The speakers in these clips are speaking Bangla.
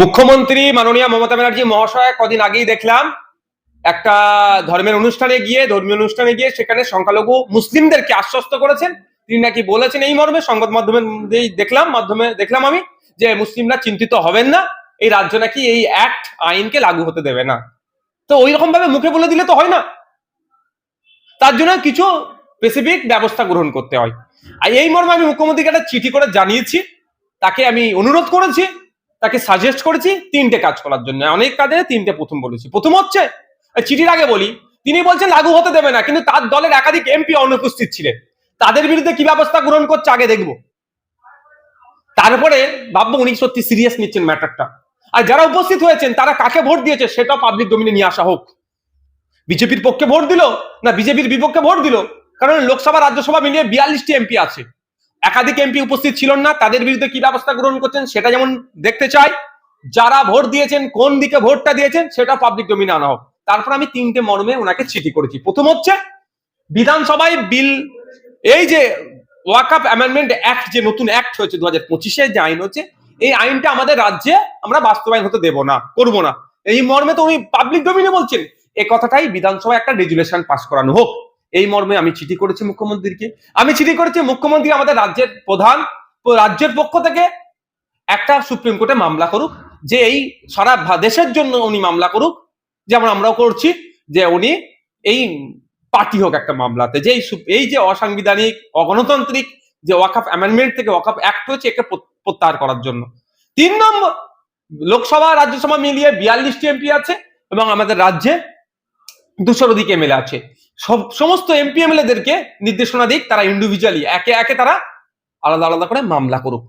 মুখ্যমন্ত্রী মাননীয় মমতা ব্যানার্জি মহাশয়, কদিন আগেই দেখলাম, একটা ধর্মের অনুষ্ঠানে গিয়ে, ধর্মীয় অনুষ্ঠানে গিয়ে সেখানে সংখ্যালঘু মুসলিমদেরকে আশ্বস্ত করেছেন। তিনি নাকি বলেছেন এই মর্মে, সংবাদ মাধ্যমের দেখলাম, মাধ্যমে দেখলাম আমি, যে মুসলিমরা চিন্তিত হবেন না, এই রাজ্য নাকি এই অ্যাক্ট আইনকে লাগু হতে দেবে না। তো ওই রকম ভাবে মুখে বলে দিলে তো হয় না। তার জন্য কিছু স্পেসিফিক ব্যবস্থা গ্রহণ করতে হয়। আর এই মর্মে আমি মুখ্যমন্ত্রীকে একটা চিঠি করে জানিয়েছি, তাকে আমি অনুরোধ করেছি, তাকে সাজেস্ট করেছি তিনটে কাজ করার জন্য। অনেক কাজে তিনটে প্রথম বলেছি। প্রথম হচ্ছে চিঠির আগে বলি, তিনি বলছেন লাগু হতে দেবে না, কিন্তু তার দলের একাধিক এমপি অনুপস্থিত ছিলেন। তাদের বিরুদ্ধে কি ব্যবস্থা গ্রহণ করছে আগে দেখব। তারপরে ভাববো উনি সত্যি সিরিয়াস নিচ্ছেন ম্যাটারটা। আর যারা উপস্থিত হয়েছেন, তারা কাকে ভোট দিয়েছে সেটা পাবলিক ডোমিনে নিয়ে আসা হোক। বিজেপির পক্ষে ভোট দিল না বিজেপির বিপক্ষে ভোট দিল? কারণ লোকসভা, রাজ্যসভা মিলিয়ে বিয়াল্লিশটি এমপি আছে। একাধিক এমপি উপস্থিত ছিলেন না, তাদের বিরুদ্ধে কি ব্যবস্থা গ্রহণ করছেন সেটা যেমন দেখতে চাই, যারা ভোট দিয়েছেন, কোন দিকে ভোটটা দিয়েছেন সেটা পাবলিক ডোমিনে আনা হোক। তারপর আমি তিনটে মর্মে ওনাকে চিঠি করেছি। প্রথম হচ্ছে, বিধানসভায় বিল, এই যে ওয়াকআপ অ্যামেন্ডমেন্ট অ্যাক্ট যে নতুন অ্যাক্ট হয়েছে দু হাজার পঁচিশে, যে আইন হচ্ছে, এই আইনটা আমাদের রাজ্যে আমরা বাস্তবায়ন হতে দেব না, করব না। এই মর্মে তো উনি পাবলিক ডোমিনে বলছেন এই কথাটাই বিধানসভায় একটা রেজুলেশন পাস করানো হোক। এই মর্মে আমি চিঠি করেছি মুখ্যমন্ত্রীকে। আমি চিঠি করেছি মুখ্যমন্ত্রী আমাদের রাজ্যের প্রধান, রাজ্যের পক্ষ থেকে। একটা সুপ্রিম কোর্টে মামলা করুক, যে এই সারা দেশের জন্য উনি মামলা করুক, যেমন আমরাও করছি, যে উনি এই পার্টি হোক একটা মামলাতে। যে এই যে অসাংবিধানিক, অগণতান্ত্রিক যে ওয়াকাফ অ্যামেন্ডমেন্ট থেকে ওয়াকাফ অ্যাক্ট হয়েছে, একে প্রত্যাহার করার জন্য। তিন নম্বর, লোকসভা, রাজ্যসভা মিলিয়ে বিয়াল্লিশটি এমপি আছে এবং আমাদের রাজ্যে দুশোর অধিক এমএলএ আছে। সমস্ত এমপি এমএলএ দেরকে নির্দেশনা দিক, তারা ইন্ডিভিজুয়ালি একে একে তারা আলাদা আলাদা করে মামলা করুক।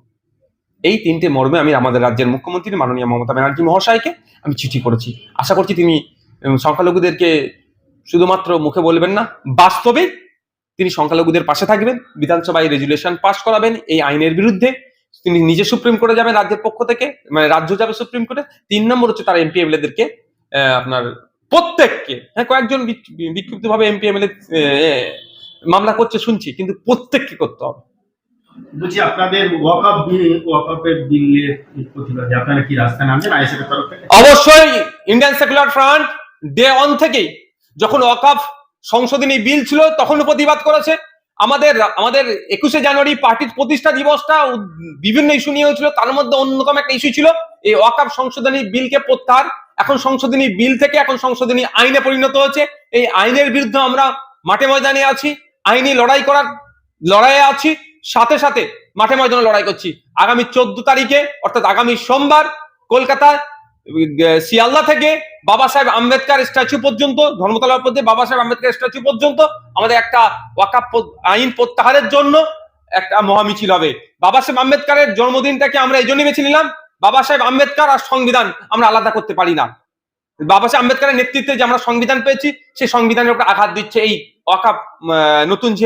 এই তিনটে মর্মে আমি আমাদের রাজ্যের মুখ্যমন্ত্রী মাননীয় মমতা ব্যানার্জি মহাশয়কে আমি চিঠি করেছি। আশা করছি তিনি সংখ্যালঘুদেরকে শুধুমাত্র মুখে বলবেন না, বাস্তবে তিনি সংখ্যালঘুদের পাশে থাকবেন, বিধানসভায় রেজুলেশন পাশ করাবেন, এই আইনের বিরুদ্ধে তিনি নিজে সুপ্রিম কোর্টে যাবেন রাজ্যের পক্ষ থেকে মানে রাজ্য যাবে সুপ্রিম কোর্টে। তিন নম্বর হচ্ছে তারা এমপি এমএলএদেরকে আপনার প্রত্যেককে হ্যাঁ কয়েকজন বিক্ষিপ্ত ভাবে এমপি এমএলএ মামলা করছে শুনছি কিন্তু প্রত্যেককে করতে হবে। বলছি আপনাদের ওয়াকফ বিল ওয়াকফের বিলের প্রতিবাদে আপনারা কি রাস্তায় নামবেন আইএসএফ তরফ থেকে? অবশ্যই Indian secular front day one থেকেই যখন ওয়াকাফ সংশোধনী বিল ছিল তখন প্রতিবাদ করেছে। আমাদের আমাদের একুশে জানুয়ারি পার্টির প্রতিষ্ঠা দিবসটা বিভিন্ন ইস্যু নিয়ে হয়েছিল তার মধ্যে অন্যতম একটা ইস্যু ছিল এই ওয়াকাফ সংশোধনী বিলকে প্রত্যাহার এখন সংশোধনী বিল থেকে এখন সংশোধনী আইনে পরিণত হয়েছে। এই আইনের বিরুদ্ধে আমরা মাঠে ময়দানে আছি আইনি লড়াই করার লড়াইয়ে আছি সাথে সাথে মাঠে ময়দানে লড়াই করছি। আগামী চোদ্দ তারিখে অর্থাৎ আগামী সোমবার কলকাতার আহ, শিয়ালদা থেকে বাবা সাহেব আম্বেদকর স্ট্যাচু পর্যন্ত ধর্মতলা পর্যন্ত বাবা সাহেব আম্বেদকর স্ট্যাচু পর্যন্ত আমাদের একটা ওয়াকাপ আইন প্রত্যাহারের জন্য একটা মহামিছিল হবে। বাবা সাহেব আম্বেদকারের জন্মদিনটাকে আমরা এই জন্যই বেছে নিলাম। বাবা সাহেব আম্বেদকার আর সংবিধান আমরা আলাদা করতে পারি না। বাবা সাহেব আম্বেদকরের নেতৃত্বে যে আমরা সংবিধান পেয়েছি সেই সংবিধানের উপর আঘাত দিচ্ছে এই ওয়াকাপ নতুন যে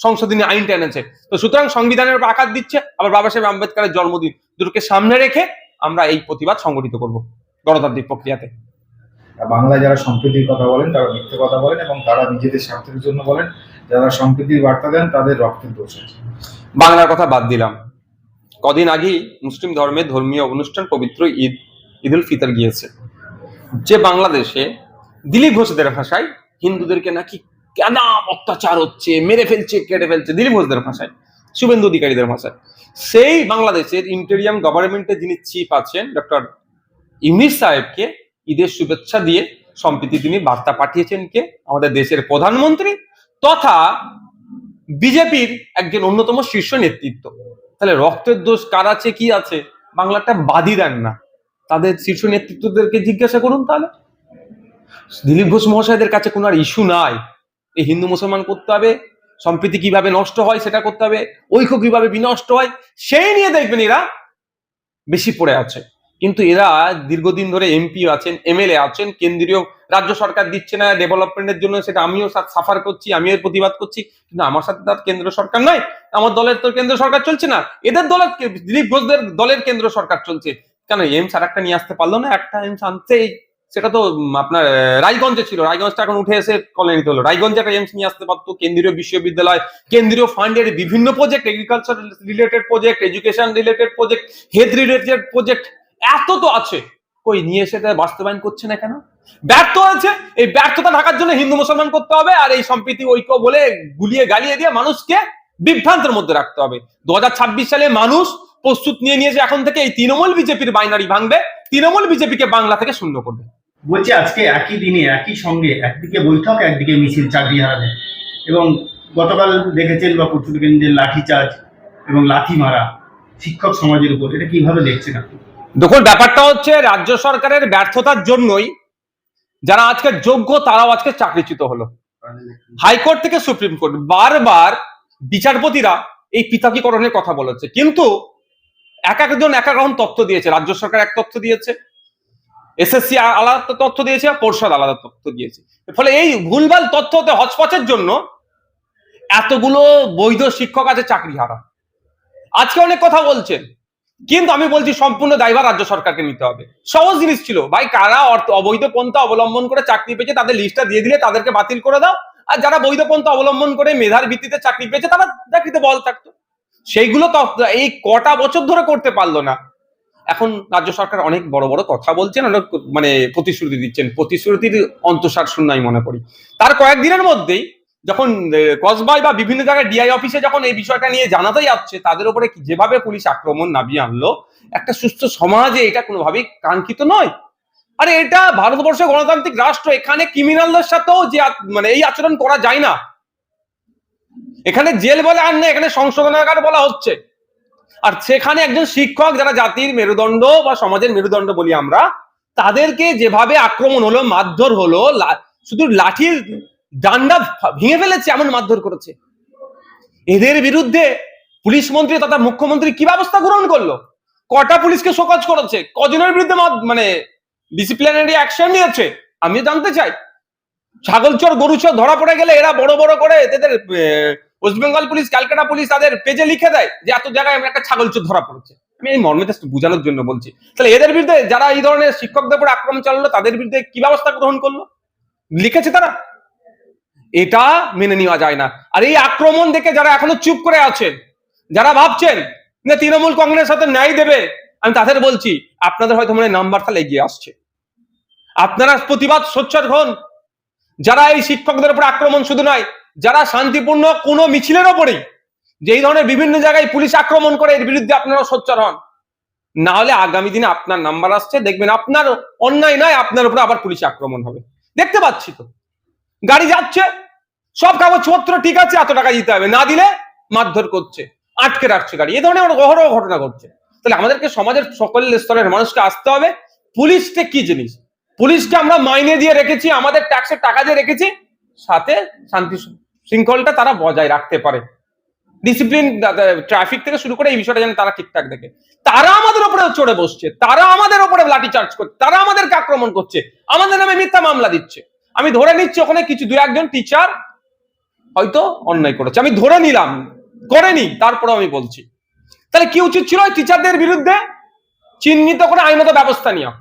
সংশোধনী আইনটা এনেছে। তো সুতরাং সংবিধানের উপর আঘাত দিচ্ছে আবার বাবা সাহেব আম্বেদকারের জন্মদিন দুটোকে সামনে রেখে আমরা এই প্রতিবাদ সংগঠিত করব গণতান্ত্রিক প্রক্রিয়াতে। বাংলায় যারা সম্প্রীতির কথা বলেন তারা মিথ্যে কথা বলেন এবং তারা নিজেদের স্বার্থের জন্য বলেন যারা সম্প্রীতির বার্তা দেন তাদের রক্তের দোষ আছে। বাংলার কথা বাদ দিলাম। কদিন আগেই মুসলিম ধর্মের ধর্মীয় অনুষ্ঠান পবিত্র ঈদ ঈদ উল ফিতর গিয়েছে। যে বাংলাদেশে দিলীপ ঘোষদের ভাষায় হিন্দুদেরকে নাকি কেন অত্যাচার হচ্ছে, মেরে ফেলছে, কেটে ফেলছে, দিলীপ ঘোষদের ভাষায়, শুভেন্দু অধিকারীদের ভাষায়। সেই বাংলাদেশের ইন্টেরিয়াম গভর্নমেন্টের যিনি চিফ আছেন ডক্টর ইউনিস সাহেবকে ঈদের শুভেচ্ছা দিয়ে সম্প্রতি তিনি বার্তা পাঠিয়েছেন কে, আমাদের দেশের প্রধানমন্ত্রী, তথা বিজেপির একজন অন্যতম শীর্ষ নেতৃত্ব। তাহলে রক্তের দোষ কার আছে, কি আছে? বাংলাটা বাদই দেন না। তাদের শীর্ষ নেতৃত্বদেরকে জিজ্ঞাসা করুন তাহলে। দিলীপ ঘোষ মহাশয়দের কাছে কোনো আর ইস্যু নাই। এই হিন্দু মুসলমান করতে হবে, সম্প্রীতি কীভাবে নষ্ট হয় সেটা করতে হবে, ঐক্য কীভাবে বিনষ্ট হয়, সেই নিয়ে দেখবেন এরা বেশি পড়ে আছে। কিন্তু এরা দীর্ঘদিন ধরে এমপি আছেন, এমএলএ আছেন, কেন্দ্রীয় রাজ্য সরকার দিচ্ছে না ডেভেলপমেন্টের জন্য, সেটা আমিও সাফার করছি, আমিও প্রতিবাদ করছি, কিন্তু আমার সাথে তার কেন্দ্র সরকার নয় আমার দলের তো কেন্দ্র সরকার চলছে না, এদের দলের দিলীপ ঘোষদের দলের কেন্দ্র সরকার চলছে, কেন এমস আর একটা নিয়ে আসতে পারল না? একটা এমস আনতেই সেটা তো আপনার রায়গঞ্জে ছিল, রায়গঞ্জটা এখন উঠে এসে কলোনিতে হলো, রায়গঞ্জে একটা এমস নিয়ে আসতে পারতো, কেন্দ্রীয় বিশ্ববিদ্যালয়, কেন্দ্রীয় ফান্ডের বিভিন্ন project agriculture related project education related project health related project এত তো আছে, কই নিয়ে তা বাস্তবায়ন করছে না কেন? ব্যর্থ হয়েছে। এই ব্যর্থতা ঢাকার জন্য হিন্দু মুসলমান করতে হবে আর এই সম্প্রীতি ঐক্য বলে গুলিয়ে গালিয়ে দিয়ে মানুষকে বিভ্রান্তের মধ্যে রাখতে হবে। দু সালে মানুষ প্রস্তুত নিয়ে নিয়েছে এখন থেকে এই তৃণমূল বিজেপির বাইনারি ভাঙবে। তৃণমূল বিজেপিকে বাংলা থেকে শূন্য করবে। বলছি আজকে একই দিনে একই সঙ্গে একদিকে বৈঠক একদিকে মিছিল চাকরি হারাবে এবং গতকাল দেখেছেন বা পরশু দেখেছেন যে লাঠিচার্জ এবং লাঠি মারা শিক্ষক সমাজের উপর। এটা কীভাবে দেখছেন আপনি? দেখুন ব্যাপারটা হচ্ছে রাজ্য সরকারের ব্যর্থতার জন্যই যারা আজকে যোগ্য, তারাও আজকে চাকরিচ্যুত হলো। হাইকোর্ট থেকে সুপ্রিম কোর্ট, বারবার বিচারপতিরা এই পৃথকীকরণের কথা বলেছে। কিন্তু এক একজন, এক এক রকম তথ্য দিয়েছে। রাজ্য সরকার এক তথ্য দিয়েছে, এসএসসি আলাদা তথ্য দিয়েছে পর্ষদ আলাদা তথ্য দিয়েছে। ফলে এই ভুলভাল তথ্যতে হচপচের জন্য এতগুলো বৈধ শিক্ষক আছে চাকরি হারা আজকে অনেক কথা বলছেন। কিন্তু আমি বলছি সম্পূর্ণ দায়ভার রাজ্য সরকারকে নিতে হবে। সহজ জিনিস ছিল। ভাই, কারা অর্থ, অবৈধ পন্থা অবলম্বন করে চাকরি পেয়েছে তাদের লিস্টটা দিয়ে দিলে তাদেরকে বাতিল করে দাও। আর যারা বৈধ পন্থা অবলম্বন করে মেধার ভিত্তিতে চাকরি পেয়েছে তারা চাকরিতে বল থাকতো। সেইগুলো এই কটা বছর ধরে করতে পারল না। এখন রাজ্য সরকার অনেক বড় বড় কথা বলছেন, অনেক মানে প্রতিশ্রুতি দিচ্ছেন। প্রতিশ্রুতির অন্তঃসার শূন্য আমি মনে করি। তার কয়েকদিনের মধ্যেই যখন আহ, কসবায় বা বিভিন্ন জায়গায় ডিআই অফিসে যখন এই বিষয়টা নিয়ে জানাতে যাচ্ছে তাদের উপরে যেভাবে পুলিশ আক্রমণ নামিয়ে আনলো একটা সুস্থ সমাজে এটা কোনোভাবেই কাঙ্ক্ষিত নয়। আরে এটা ভারতবর্ষ গণতান্ত্রিক রাষ্ট্র এখানে ক্রিমিনালদের সাথেও যে মানে এই আচরণ করা যায় না। এখানে জেল বলে আর না এখানে সংশোধনাগার বলা হচ্ছে। আর সেখানে একজন শিক্ষক যারা জাতির মেরুদণ্ড বা সমাজের মেরুদণ্ড বলি আমরা তাদেরকে যেভাবে আক্রমণ হলো মারধর হলো শুধু লাঠির ডান্ডা ভেঙে ফেলেছে এমন মারধর করেছে। এদের বিরুদ্ধে পুলিশ মন্ত্রী তথা মুখ্যমন্ত্রী কি ব্যবস্থা গ্রহণ করল? কটা পুলিশকে শোকজ করেছে? কজনের বিরুদ্ধে মানে ডিসিপ্লিনারি অ্যাকশন নিয়েছে? আমি জানতে চাই। ছাগল চোর, গরু গরুচোর ধরা পড়ে গেলে এরা বড় বড় করে এদের ওয়েস্ট বেঙ্গল পুলিশ, ক্যালকাটা পুলিশ তাদের পেজে লিখে দেয় যে এত জায়গায় একটা ছাগলচোর ধরা পড়েছে। আমি এই মর্মে বোঝানোর জন্য বলছি। তাহলে এদের বিরুদ্ধে যারা এই ধরনের শিক্ষকদের উপর আক্রমণ চালালো, তাদের বিরুদ্ধে কি ব্যবস্থা গ্রহণ করল? লিখেছে তারা। এটা মেনে নেওয়া যায় না। আর এই আক্রমণ দেখে যারা এখনও চুপ করে আছেন যারা ভাবছেন যে তৃণমূল কংগ্রেস সাথে ন্যায় দেবে, আমি তাদের বলছি, আপনাদের হয়তো মনে নাম্বার তাহলে এগিয়ে আসছে। আপনারা প্রতিবাদ সোচ্চার হন। যারা এই শিক্ষকদের উপর আক্রমণ শুধু নয়, যারা শান্তিপূর্ণ কোনো মিছিলের ওপরেই, যে এই ধরনের বিভিন্ন জায়গায় পুলিশ আক্রমণ করে, এর বিরুদ্ধে আপনারা সোচ্চার হন। না হলে আগামী দিনে আপনার নাম্বার আসছে, দেখবেন আপনার অন্যায় নয়, আপনার উপরে আবার পুলিশ আক্রমণ হবে। দেখতে পাচ্ছি তো। গাড়ি যাচ্ছে সব কাগজপত্র ঠিক আছে, এত টাকা দিতে হবে। না দিলে মারধর করছে, আটকে রাখছে গাড়ি। এ ধরনের অহরহ ঘটনা ঘটছে। তাহলে আমাদেরকে সমাজের সকল স্তরের মানুষকে আসতে হবে। পুলিশটা কি জিনিস? পুলিশকে আমরা মাইনে দিয়ে রেখেছি, আমাদের ট্যাক্সের টাকা দিয়ে রেখেছি, সাথে শান্তি শৃঙ্খলটা তারা বজায় রাখতে পারে। ডিসিপ্লিন ট্রাফিক থেকে শুরু করে এই বিষয়টা যেন তারা ঠিকঠাক দেখে। তারা আমাদের উপরে চড়ে বসছে, তারা আমাদের উপরে লাঠি চার্জ করছে তারা আমাদেরকে আক্রমণ করছে, আমাদের নামে মিথ্যা মামলা দিচ্ছে। আমি ধরে নিচ্ছি ওখানে কিছু দু একজন টিচার হয়তো অন্যায় করেছে। আমি ধরে নিলাম, করেনি তারপরে আমি বলছি। তাহলে কি উচিত ছিল টিচারদের বিরুদ্ধে চিহ্নিত করে আইনত ব্যবস্থা নেওয়া?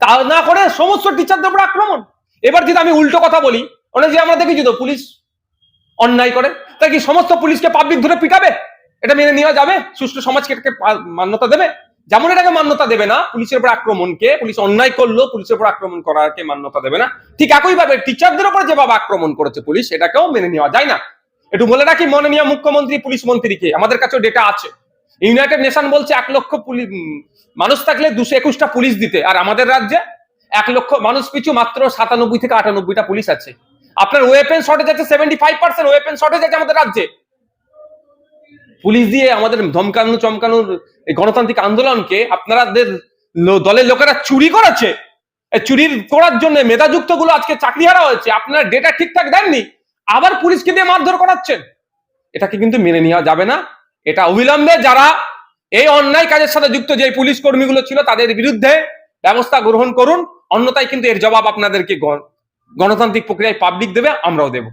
তা না করে সমস্ত টিচারদের উপর আক্রমণ? এবার যদি আমি উল্টো কথা বলি, অনেক যে আমরা দেখেছি তো, পুলিশ অন্যায় করে। তাই কি সমস্ত পুলিশকে পাবলিক ধরে পিটাবে? এটা মেনে নেওয়া যাবে? সুষ্ঠু সমাজকে মান্যতা দেবে? যেমন এটাকে মান্যতা দেবে না, পুলিশের উপর আক্রমণকে, পুলিশ অন্যায় করল, পুলিশের উপর আক্রমণ করাকে মান্যতা দেবে না। ঠিক একইভাবে টিচারদের উপর যেভাবে আক্রমণ করেছে পুলিশ, এটাকেও মেনে নেওয়া যায় না। একটু বলে রাখি মনে নিয়ে মুখ্যমন্ত্রী, পুলিশ মন্ত্রীকে, আমাদের কাছেও ডেটা আছে। ইউনাইটেড নেশন বলছে এক লক্ষ পুলিশ মানুষ থাকলে দুশো একুশটা পুলিশ দিতে, আর আমাদের রাজ্যে এক লক্ষ মানুষ পিছু মাত্র সাতানব্বই থেকে আটানব্বইটা পুলিশ আছে। আপনার ওয়েপেন শর্টেজ আছে seventy five percent weapon shortage আছে আমাদের রাজ্যে। পুলিশ দিয়ে আমাদের ধমকানো, চমকানোর গণতান্ত্রিক আন্দোলনকে আপনাদের লো- দলের লোকেরা চুরি করেছে। চুরির করার জন্য মেধাযুক্তগুলো আজকে চাকরি হারা হয়েছে। আপনার ডেটা ঠিকঠাক দেননি, আবার পুলিশকে দিয়ে মারধর করাচ্ছেন। এটাকে কিন্তু মেনে নেওয়া যাবে না। এটা অবিলম্বে যারা এই অন্যায় কাজের সাথে যুক্ত যে পুলিশ কর্মীগুলো ছিল, তাদের বিরুদ্ধে ব্যবস্থা গ্রহণ করুন। অন্যথায় কিন্তু এর জবাব আপনাদেরকে গণ- গণতান্ত্রিক প্রক্রিয়ায় পাবলিক দেবে, আমরাও দেব।